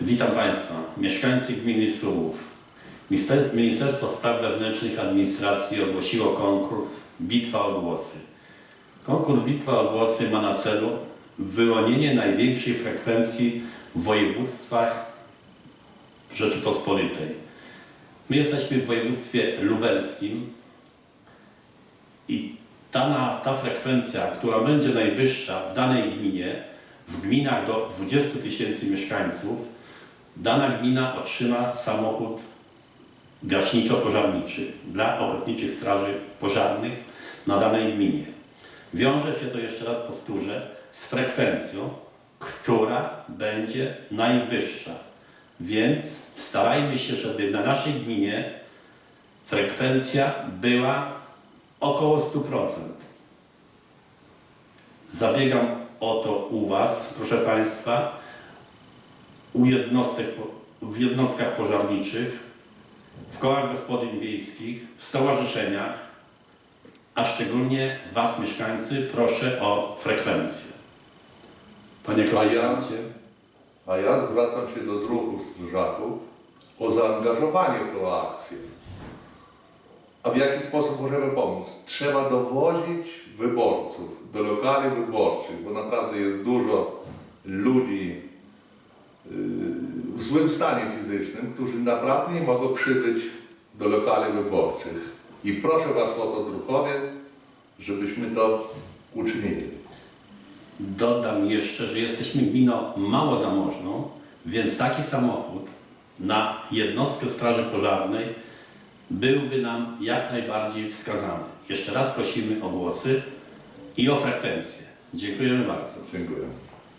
Witam Państwa, mieszkańcy gminy Sułów. Ministerstwo- Spraw Wewnętrznych Administracji ogłosiło konkurs Bitwa o Głosy. Konkurs Bitwa o Głosy ma na celu wyłonienie największej frekwencji w województwach Rzeczypospolitej. My jesteśmy w województwie lubelskim i ta, ta frekwencja, która będzie najwyższa w danej gminie, w gminach do 20 tysięcy mieszkańców, dana gmina otrzyma samochód gaśniczo-pożarniczy dla ochotniczych straży pożarnych na danej gminie. Wiąże się to, jeszcze raz powtórzę, z frekwencją, która będzie najwyższa. Więc starajmy się, żeby na naszej gminie frekwencja była około 100%. Zabiegam o to u Was, proszę Państwa, u jednostek, w jednostkach pożarniczych, w kołach gospodyń wiejskich, w stowarzyszeniach, a szczególnie Was, mieszkańcy, proszę o frekwencję. Panie komendancie. A ja zwracam się do druhów strażaków o zaangażowanie w tę akcję. A w jaki sposób możemy pomóc? Trzeba dowozić wyborców do lokali wyborczych, bo naprawdę jest dużo ludzi złym stanie fizycznym, którzy naprawdę nie mogą przybyć do lokali wyborczych. I proszę Was o to, druhowie, żebyśmy to uczynili. Dodam jeszcze, że jesteśmy gminą mało zamożną, więc taki samochód na jednostkę Straży Pożarnej byłby nam jak najbardziej wskazany. Jeszcze raz prosimy o głosy i o frekwencję. Dziękujemy bardzo. Dziękuję.